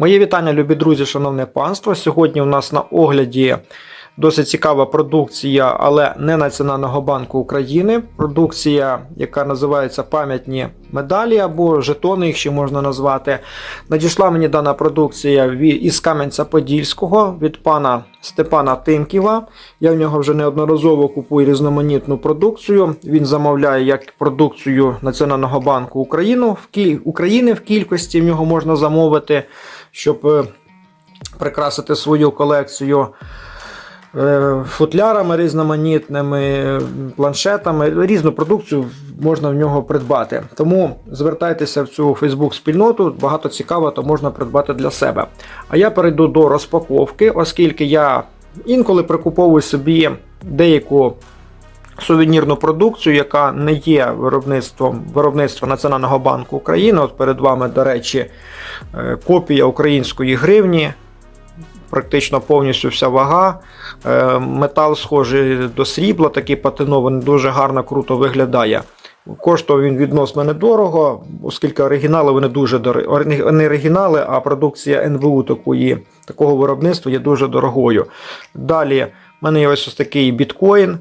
Моє вітання, любі друзі, шановне панство. Сьогодні у нас на огляді досить цікава продукція, але не Національного банку України. Продукція, яка називається пам'ятні медалі або жетони, їх ще можна назвати. Надійшла мені дана продукція із Кам'янця-Подільського від пана Степана Тимківа. Я в нього вже неодноразово купую різноманітну продукцію. Він замовляє як продукцію Національного банку України в кіль... В кількості в нього можна замовити, щоб е, прикрасити свою колекцію е, футлярами різноманітними, планшетами. Різну продукцію можна в нього придбати. Тому звертайтеся в цю Фейсбук спільноту, багато цікавого то можна придбати для себе. А я перейду до розпаковки, оскільки я інколи прикуповую собі деяку сувенірну продукцію, яка не є виробництвом виробництва Національного банку України. От перед вами, до речі, е, копія української гривні. Практично повністю вся вага. Е, Метал схожий до срібла, такий патинований, дуже гарно, круто виглядає. Коштував він відносно недорого, оскільки оригінали вони дуже дорогі. Не оригінали, а продукція НВУ такої, такого виробництва є дуже дорогою. Далі в мене є ось ось такий біткоін.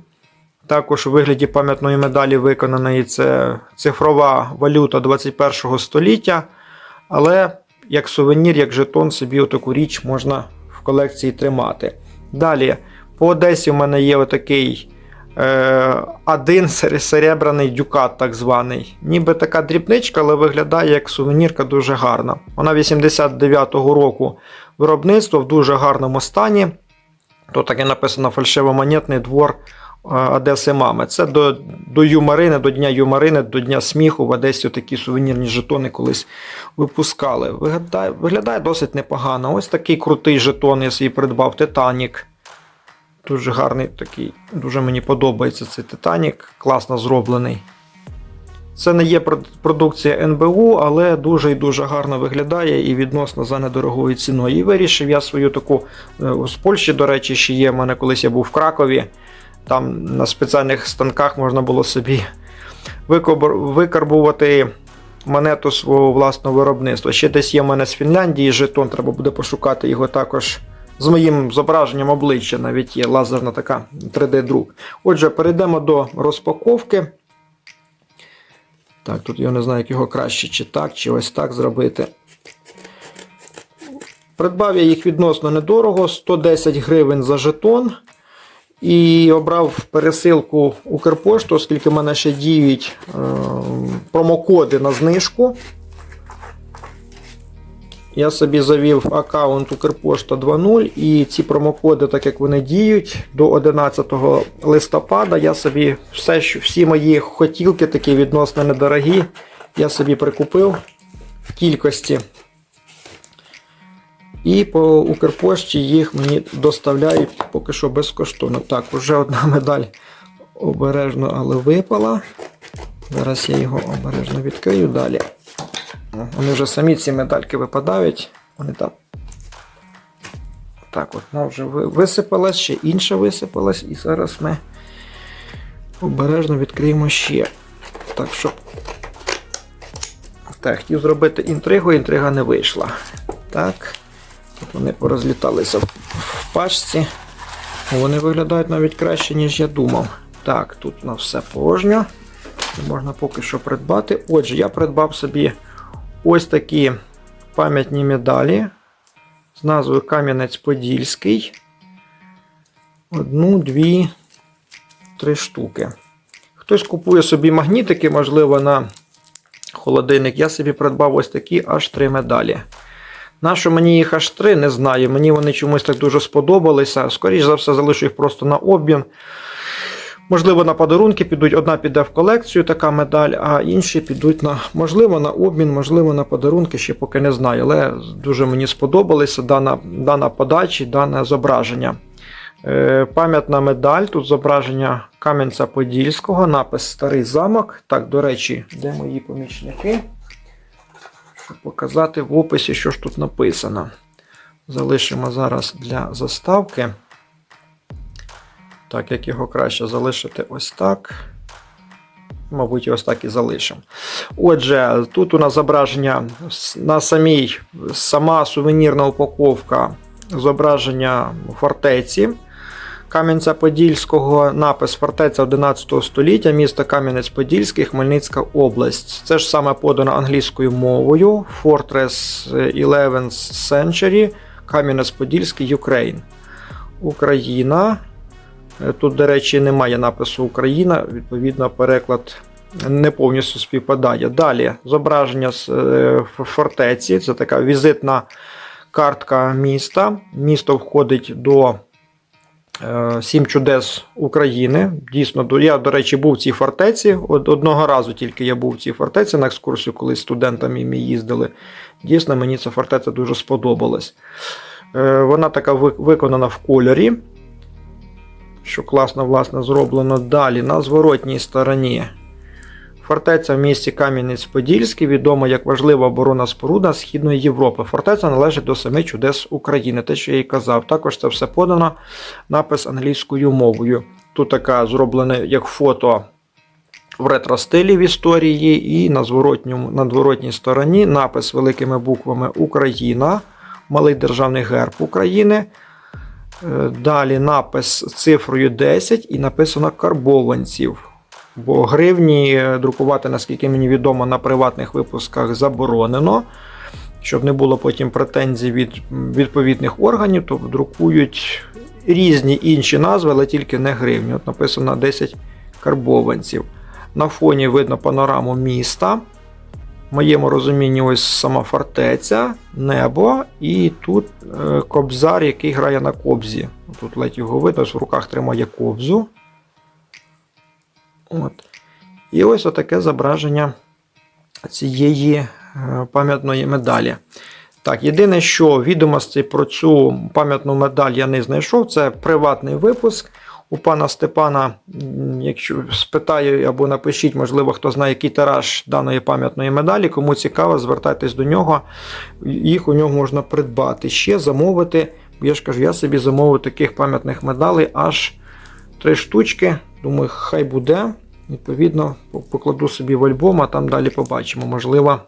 Також у вигляді пам'ятної медалі виконаної це цифрова валюта 21 століття. Але як сувенір, як жетон, собі таку річ можна в колекції тримати. Далі, по Одесі в мене є отакий е, один серебряний дюкат, так званий. Ніби така дрібничка, але виглядає як сувенірка дуже гарна. Вона 89-го року виробництва в дуже гарному стані. Тут таке написано фальшивомонетний двор Одеси Мами. Це до, до Юмарини, до Дня Юмарини, до Дня сміху в Одесі такі сувенірні жетони колись випускали. Виглядає, виглядає досить непогано. Ось такий крутий жетон, я собі придбав Титанік. Дуже гарний такий, дуже мені подобається цей Титанік, класно зроблений. Це не є продукція НБУ, але дуже і дуже гарно виглядає і відносно за недорогою ціною. І вирішив я свою таку е, з Польщі, до речі, ще є. У мене колись я був в Кракові. Там на спеціальних станках можна було собі викарбувати монету свого власного виробництва. Ще десь є в мене з Фінляндії жетон, треба буде пошукати його також. З моїм зображенням обличчя навіть є лазерна така 3D-друк. Отже, перейдемо до розпаковки. Так, тут я не знаю, як його краще, чи так, чи ось так зробити. Придбав я їх відносно недорого, 110 гривень за жетон. І обрав пересилку Укрпошту, оскільки в мене ще діють е, промокоди на знижку. Я собі завів аккаунт Укрпошта 2.0 і ці промокоди, так як вони діють, до 11 листопада я собі все, всі мої хотілки, такі відносно недорогі, я собі прикупив в кількості. І по Укрпошті їх мені доставляють поки що безкоштовно. Так, вже одна медаль обережно, але випала. Зараз я його обережно відкрию далі. Вони вже самі ці медальки випадають. Вони там. Так, от вона вже ви- висипалась, ще інша висипалась, і зараз ми обережно відкриємо ще. Так, щоб. Так, хотів зробити інтригу, інтрига не вийшла. Так. Вони порозліталися в пачці. Вони виглядають навіть краще, ніж я думав. Так, тут на все порожньо. Можна поки що придбати. Отже, я придбав собі ось такі пам'ятні медалі з назвою Кам'янець-Подільський. Одну, дві, три штуки. Хтось купує собі магнітики, можливо, на холодильник. Я собі придбав ось такі аж три медалі. Нащо мені їх аж три, не знаю. Мені вони чомусь так дуже сподобалися. Скоріше за все, залишу їх просто на обмін. Можливо, на подарунки підуть. Одна піде в колекцію, така медаль, а інші підуть на, можливо, на обмін, можливо, на подарунки, ще поки не знаю. Але дуже мені сподобалася дана, дана подача, дане зображення. Е, пам'ятна медаль, тут зображення Кам'янця-Подільського, напис Старий замок. Так, до речі, де мої помічники? Показати в описі, що ж тут написано. Залишимо зараз для заставки. Так, як його краще залишити ось так. Мабуть, ось так і залишимо. Отже, тут у нас зображення на самій сама сувенірна упаковка зображення фортеці. Кам'янця-Подільського, напис фортеця 11 століття, місто Кам'янець-Подільський, Хмельницька область. Це ж саме подано англійською мовою Fortress 11th Century, Кам'янець-Подільський, Ukraine. Україна. Е, Тут, до речі, немає напису Україна, відповідно, переклад не повністю співпадає. Далі зображення з е, фортеці. Це така візитна картка міста. Місто входить до Сім чудес України. Дійсно, я, до речі, був в цій фортеці. Одного разу тільки я був в цій фортеці на екскурсію, коли студентами ми їздили. Дійсно, мені ця фортеця дуже сподобалась. Е, Вона така виконана в кольорі, що класно, власне, зроблено далі. На зворотній стороні. Фортеця в місті Кам'янець-Подільський, відома як важлива оборона споруда Східної Європи. Фортеця належить до семи чудес України, те, що я і казав. Також це все подано напис англійською мовою. Тут така зроблена як фото в ретро-стилі в історії, і на зворотньому, на зворотній стороні напис великими буквами Україна, малий державний герб України. Е, Далі напис з цифрою 10 і написано карбованців. Бо гривні е, друкувати, наскільки мені відомо, на приватних випусках заборонено. Щоб не було потім претензій від відповідних органів, то друкують різні інші назви, але тільки не гривні. От написано 10 карбованців. На фоні видно панораму міста. В моєму розумінні, ось сама фортеця, небо, і тут е, кобзар, який грає на кобзі. Тут ледь його видно, в руках тримає кобзу. От. І ось отаке зображення цієї е, пам'ятної медалі. Так, єдине, що відомостей про цю пам'ятну медаль я не знайшов, це приватний випуск. У пана Степана, якщо спитаю або напишіть, можливо, хто знає, який тираж даної пам'ятної медалі, кому цікаво, звертайтесь до нього. Їх у нього можна придбати. Ще замовити. Я ж кажу, я собі замовив таких пам'ятних медалей аж три штучки. Думаю, хай буде. Відповідно, покладу собі в альбом, а там далі побачимо. Можливо,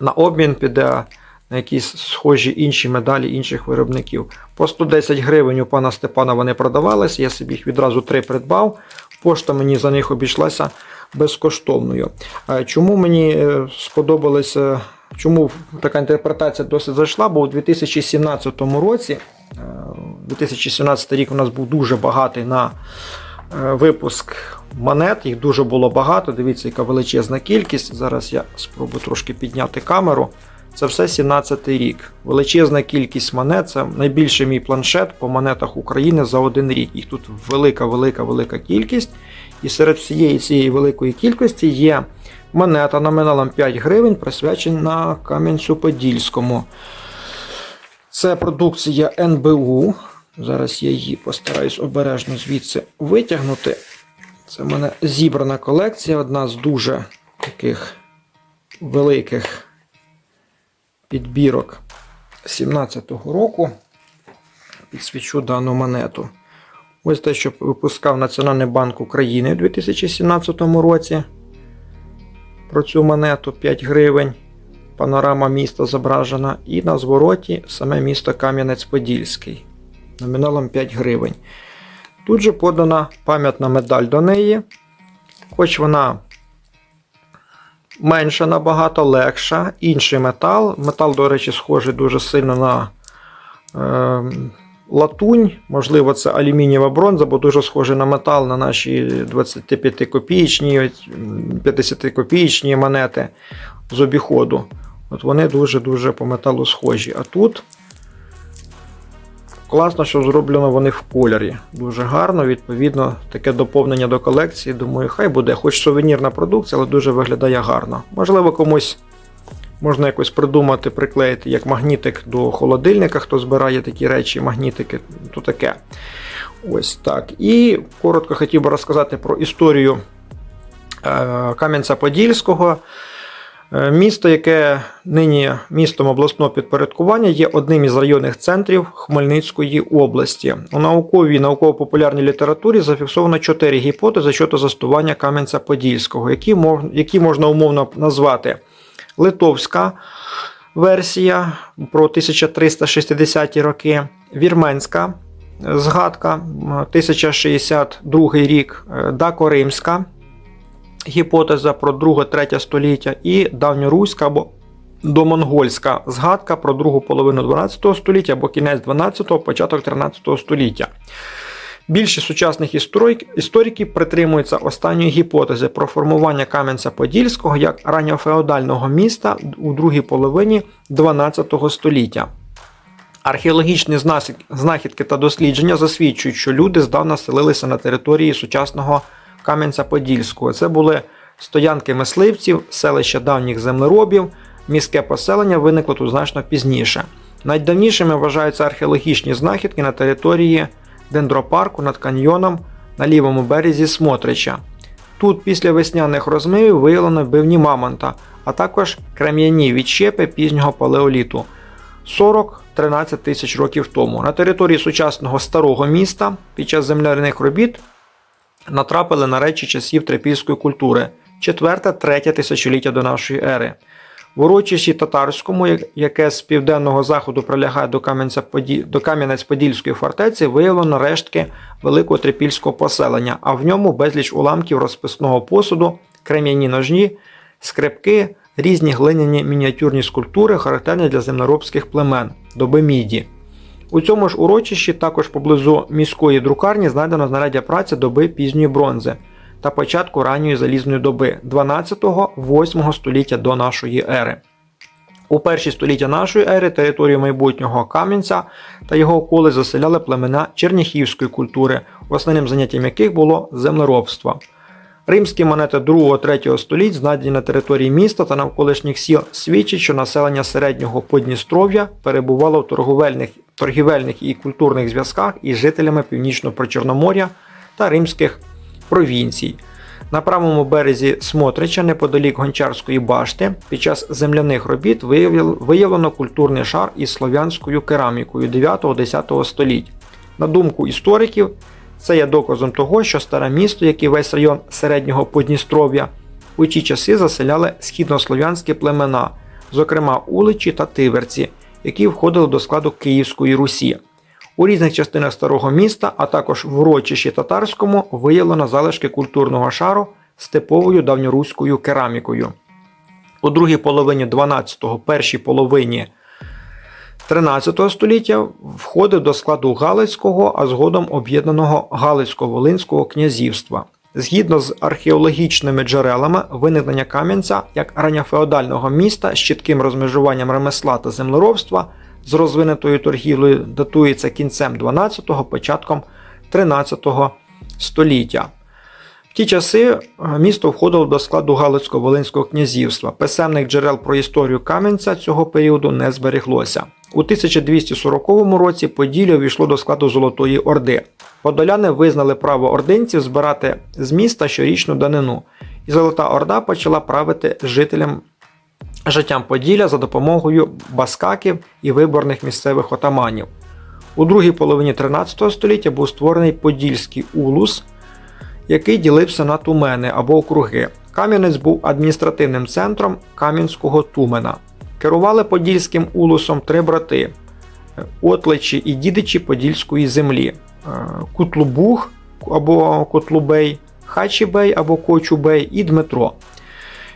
на обмін піде на якісь схожі інші медалі інших виробників. По 110 гривень у пана Степана вони продавалися, я собі їх відразу три придбав. Пошта мені за них обійшлася безкоштовною. Е, Чому мені е, сподобалося, чому така інтерпретація досить зайшла? Бо у 2017 році, е, 2017 рік у нас був дуже багатий на е, випуск монет, їх дуже було багато. Дивіться, яка величезна кількість. Зараз я спробую трошки підняти камеру. Це все 17-й рік. Величезна кількість монет. Це найбільший мій планшет по монетах України за один рік. Їх тут велика, велика, велика кількість. І серед всієї цієї великої кількості є монета номіналом 5 гривень, присвячена Кам'янцю-Подільському. Це продукція НБУ. Зараз я її постараюсь обережно звідси витягнути. Це в мене зібрана колекція, одна з дуже таких великих підбірок 17-го року. Підсвічу дану монету. Ось те, що випускав Національний банк України у 2017 році. Про цю монету 5 гривень. Панорама міста зображена. І на звороті саме місто Кам'янець-Подільський. Номіналом 5 гривень. Тут же подана пам'ятна медаль до неї. Хоч вона менша набагато, легша, інший метал. Метал, до речі, схожий дуже сильно на е, латунь. Можливо, це алюмінієва бронза, бо дуже схожий на метал на наші 25 копієчні, 50 копієчні монети з обіходу. От вони дуже-дуже по металу схожі. А тут класно, що зроблено вони в кольорі. Дуже гарно, відповідно, таке доповнення до колекції. Думаю, хай буде, хоч сувенірна продукція, але дуже виглядає гарно. Можливо, комусь можна якось придумати, приклеїти як магнітик до холодильника, хто збирає такі речі, магнітики, то таке. Ось так. І коротко хотів би розказати про історію е, Кам'янця-Подільського. Е, Місто, яке нині містом обласного підпорядкування, є одним із районних центрів Хмельницької області. У науковій науково-популярній літературі зафіксовано чотири гіпотези щодо застування Кам'янця-Подільського, які, які можна умовно назвати Литовська версія про 1360-ті роки, Вірменська згадка 1062 рік, е, Дако-Римська гіпотеза про 2-3 століття і давньоруська або домонгольська згадка про другу половину 12 століття або кінець 12-го, початок 13 століття. Більшість сучасних історик- істориків притримуються останньої гіпотези про формування Кам'янця-Подільського як ранньофеодального міста у другій половині 12 століття. Археологічні знахідки та дослідження засвідчують, що люди здавна селилися на території сучасного Кам'янця-Подільського. Це були стоянки мисливців, селища давніх землеробів. Міське поселення виникло тут значно пізніше. Найдавнішими вважаються археологічні знахідки на території дендропарку над каньйоном на лівому березі Смотрича. Тут після весняних розмивів виявлено бивні мамонта, а також крем'яні відщепи пізнього палеоліту 40-13 тисяч років тому. На території сучасного старого міста під час земляних робіт натрапили на речі часів трипільської культури 4-3 тисячоліття до нашої ери. В урочищі татарському, яке з південного заходу прилягає до, до Кам'янець-Подільської фортеці, виявлено рештки великого трипільського поселення, а в ньому безліч уламків розписного посуду, крем'яні ножні, скрипки, різні глиняні мініатюрні скульптури, характерні для земноробських племен доби міді. У цьому ж урочищі також поблизу міської друкарні знайдено знаряддя праці доби пізньої бронзи та початку ранньої залізної доби 12-8 століття до нашої ери. У перші століття нашої ери територію майбутнього Кам'янця та його околи заселяли племена черніхівської культури, основним заняттям яких було землеробство. Римські монети 2-3 століть, знайдені на території міста та навколишніх сіл, свідчать, що населення середнього Подністров'я перебувало в торговельних, торгівельних і культурних зв'язках із жителями північного Причорномор'я та римських провінцій. На правому березі Смотрича, неподалік Гончарської башти, під час земляних робіт виявлено культурний шар із слов'янською керамікою 9-10 століть. На думку істориків, це є доказом того, що старе місто, як і весь район середнього Подністров'я, у ті часи заселяли східнослов'янські племена, зокрема уличі та тиверці, які входили до складу Київської Русі. У різних частинах старого міста, а також в урочищі татарському, виявлено залишки культурного шару з типовою давньоруською керамікою. У другій половині 12-го, першій половині 13 століття входив до складу Галицького, а згодом об'єднаного Галицько-Волинського князівства. Згідно з археологічними джерелами, виникнення Кам'янця як ранньофеодального міста з чітким розмежуванням ремесла та землеробства з розвинутою торгівлею датується кінцем 12-го, початком 13 століття. В ті часи е, місто входило до складу Галицько-Волинського князівства. Писемних джерел про історію Кам'янця цього періоду не збереглося. У 1240 році Поділля увійшло до складу Золотої Орди. Подоляни визнали право ординців збирати з міста щорічну данину, і Золота Орда почала правити жителям життям Поділля за допомогою баскаків і виборних місцевих отаманів. У другій половині 13 століття був створений Подільський улус, який ділився на тумени або округи. Кам'янець був адміністративним центром Кам'янського тумена. Керували Подільським улусом три брати отличі і дідичі Подільської землі: Е, Кутлубух або Котлубей, Хачібей або Кочубей і Дмитро.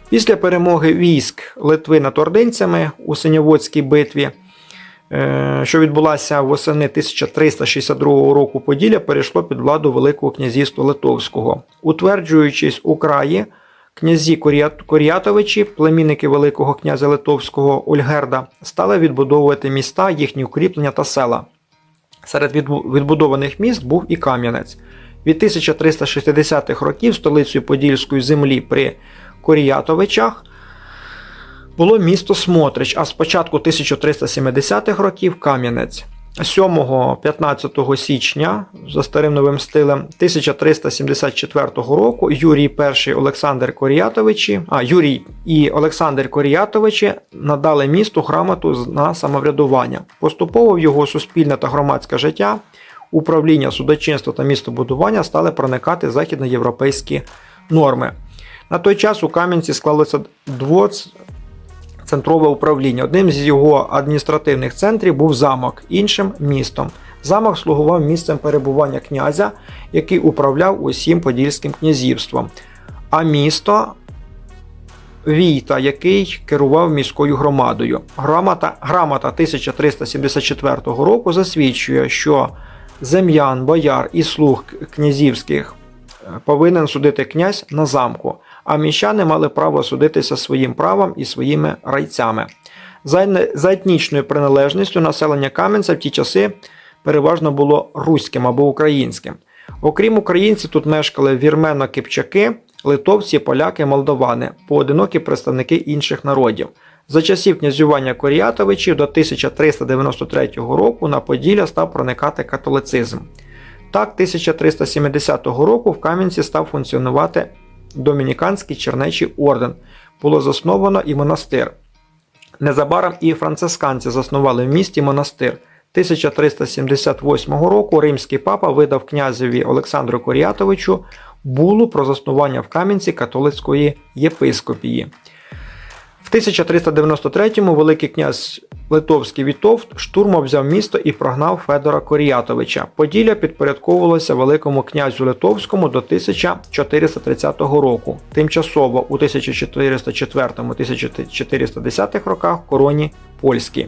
Після перемоги військ Литви над ординцями у Синяводській битві, що відбулася восени 1362 року, Поділля перейшло під владу Великого князівства Литовського. Утверджуючись у краї, князі Коріатовичі, племінники Великого князя Литовського Ольгерда, стали відбудовувати міста, їхні укріплення та села. Серед відбудованих міст був і Кам'янець. Від 1360-х років столицею Подільської землі при Коріятовичах було місто Смотрич, а з початку 1370-х років Кам'янець. 7-15 січня за старим новим стилем 1374 року Юрій І Олександр Коріатовичі, а Юрій і Олександр Коріатовичі надали місту грамоту на самоврядування. Поступово в його суспільне та громадське життя, управління судочинства та містобудування стали проникати західноєвропейські норми. На той час у Кам'янці склалося центрове управління. Одним з його адміністративних центрів був замок, іншим містом. Замок слугував місцем перебування князя, який управляв усім Подільським князівством, а місто Війта, який керував міською громадою. Грамота, грамота 1374 року засвідчує, що зем'ян, бояр і слуг князівських е, повинен судити князь на замку а міщани мали право судитися своїм правом і своїми райцями. За, етнічною приналежністю населення Кам'янця в ті часи переважно було руським або українським. Окрім українців, тут мешкали вірмено-кипчаки, литовці, поляки, молдовани, поодинокі представники інших народів. За часів князювання Коріатовичів до 1393 року на Поділля став проникати католицизм. Так, 1370 року в Кам'янці став функціонувати Домініканський Чернечий орден. Було засновано і монастир. Незабаром і францисканці заснували в місті монастир. 1378 року римський папа видав князеві Олександру Коріатовичу булу про заснування в Кам'янці католицької єпископії. В 1393-му Великий князь Литовський Вітовт штурмом взяв місто і прогнав Федора Коріатовича. Поділля підпорядковувалося Великому князю Литовському до 1430 року. Тимчасово у 1404-1410 роках короні польській.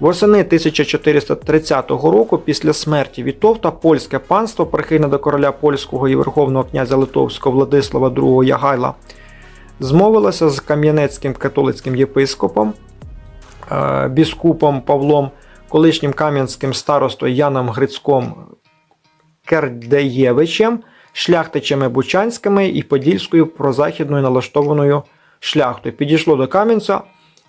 Восени 1430 року, після смерті Вітовта, польське панство, прихильне до короля польського і верховного князя Литовського Владислава II Ягайла, змовилося з кам'янецьким католицьким єпископом Е, біскупом Павлом, колишнім кам'янським старостою Яном Грицьком Кердеєвичем, шляхтичами Бучанськими і Подільською прозахідною налаштованою шляхтою. Підійшло до Кам'янця,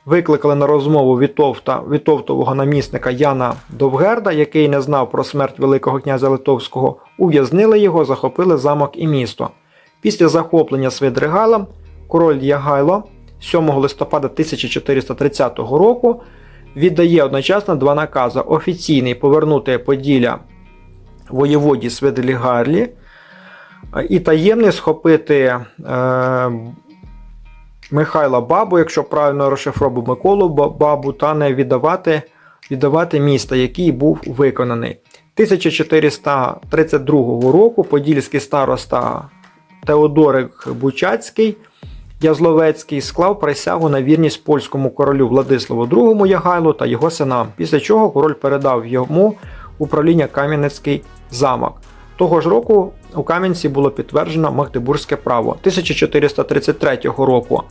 викликали на розмову Вітовта, Вітовтового намісника Яна Довгерда, який не знав про смерть Великого князя Литовського, ув'язнили його, захопили замок і місто. Після захоплення Свидригайлом король Ягайло 7 листопада 1430 року віддає одночасно два накази: офіційний повернути Поділля воєводі Сведелігарлі і таємний схопити е, Михайла Бабу, якщо правильно розшифровую Миколу Бабу, та не віддавати віддавати міста, який був виконаний. 1432 року подільський староста Теодорик Бучацький Язловецький склав присягу на вірність польському королю Владиславу II Ягайлу та його синам, після чого король передав йому управління Кам'янецький замок. Того ж року у Кам'янці було підтверджено Магдебурзьке право. 1433 року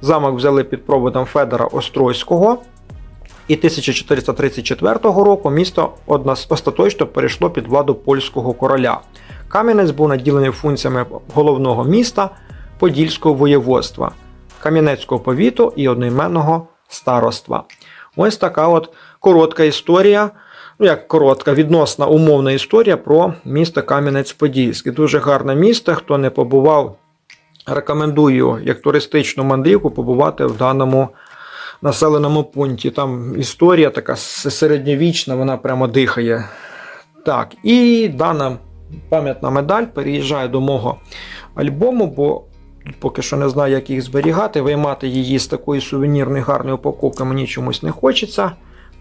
замок взяли під проводом Федора Остройського, і 1434 року місто остаточно перейшло під владу польського короля. Кам'янець був наділений функціями головного міста. Подільського воєводства, Кам'янецького повіту і одноіменного староства. Ось така от коротка історія, ну як коротка, відносна умовна історія про місто Кам'янець-Подільський. Дуже гарне місто. Хто не побував, рекомендую як туристичну мандрівку побувати в даному населеному пункті. Там історія така середньовічна, вона прямо дихає. Так, і дана пам'ятна медаль переїжджає до мого альбому, бо Поки що не знаю, як їх зберігати. Виймати її з такої сувенірної гарної упаковки мені чомусь не хочеться.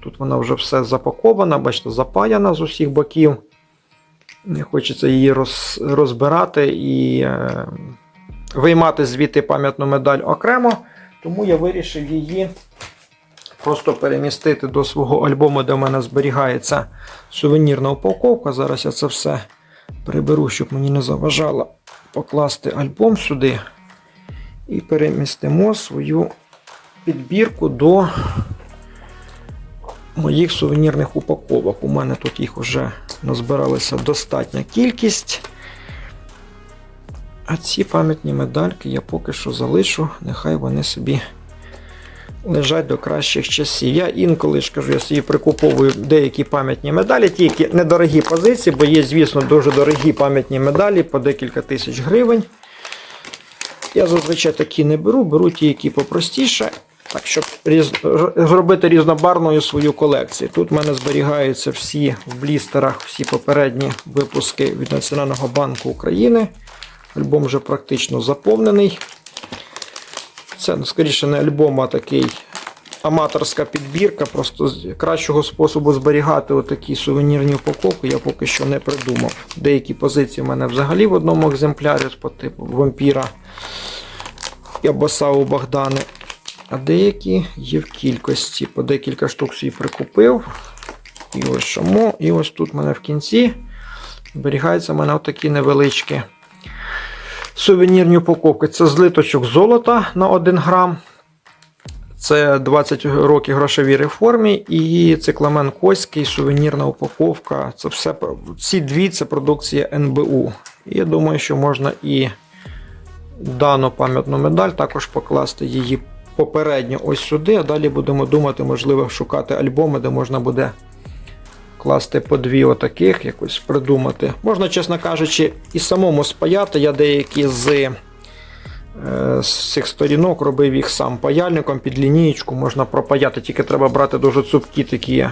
Тут вона вже все запакована, бачите, запаяна з усіх боків. Не хочеться її роз, розбирати і е, виймати звідти пам'ятну медаль окремо. Тому я вирішив її просто перемістити до свого альбому, де в мене зберігається сувенірна упаковка. Зараз я це все приберу, щоб мені не заважало покласти альбом сюди і перемістимо свою підбірку до моїх сувенірних упаковок. У мене тут їх вже назбиралася достатня кількість. А ці пам'ятні медальки я поки що залишу, нехай вони собі лежать до кращих часів. Я інколи ж кажу, я собі прикуповую деякі пам'ятні медалі, тільки недорогі позиції, бо є, звісно, дуже дорогі пам'ятні медалі по декілька тисяч гривень. Я зазвичай такі не беру, беру ті, які попростіше, так, щоб різ... зробити різнобарвною свою колекцію. Тут в мене зберігаються всі в блістерах, всі попередні випуски від Національного банку України. Альбом вже практично заповнений. Це, ну, скоріше, не альбом, а такий аматорська підбірка. Просто кращого способу зберігати отакі сувенірні упаковки я поки що не придумав. Деякі позиції в мене взагалі в одному екземплярі по типу вампіра і Абасау Богдани. А деякі є в кількості. По декілька штук собі прикупив. І ось чому. І ось тут в мене в кінці зберігаються в мене отакі невеличкі сувенірні упаковки. Це злиточок золота на 1 грам. Це 20 років грошовій реформі і цикламен Коський, сувенірна упаковка. Це все ці дві це продукція НБУ. І я думаю, що можна і дану пам'ятну медаль також покласти її попередньо ось сюди, а далі будемо думати, можливо, шукати альбоми, де можна буде класти по дві отаких, якось придумати. Можна, чесно кажучи, і самому спаяти. Я деякі з, е, з цих сторінок робив їх сам паяльником під лінієчку, можна пропаяти, тільки треба брати дуже цупкі такі е,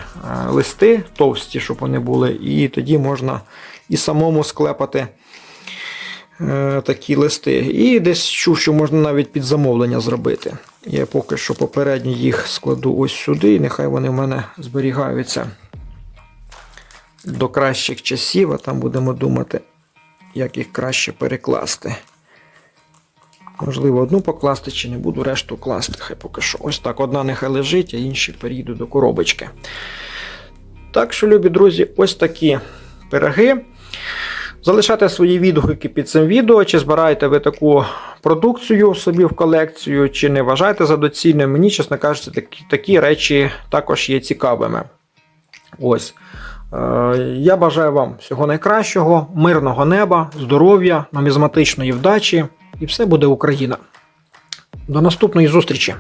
листи, товсті, щоб вони були, і тоді можна і самому склепати е, такі листи. І десь чув, що можна навіть під замовлення зробити. Я поки що попередньо їх складу ось сюди, і нехай вони в мене зберігаються до кращих часів, а там будемо думати, як їх краще перекласти. Можливо, одну покласти чи не буду решту класти. Хай поки що. Ось так, одна нехай лежить, а інші перейду до коробочки. Так що, любі друзі, ось такі пироги. Залишайте свої відгуки під цим відео, чи збираєте ви таку продукцію собі в колекцію, чи не вважаєте за доцільним. Мені, чесно кажучи, такі, такі речі також є цікавими. Ось. Е, Я бажаю вам всього найкращого, мирного неба, здоров'я, нумізматичної вдачі, і все буде Україна. До наступної зустрічі!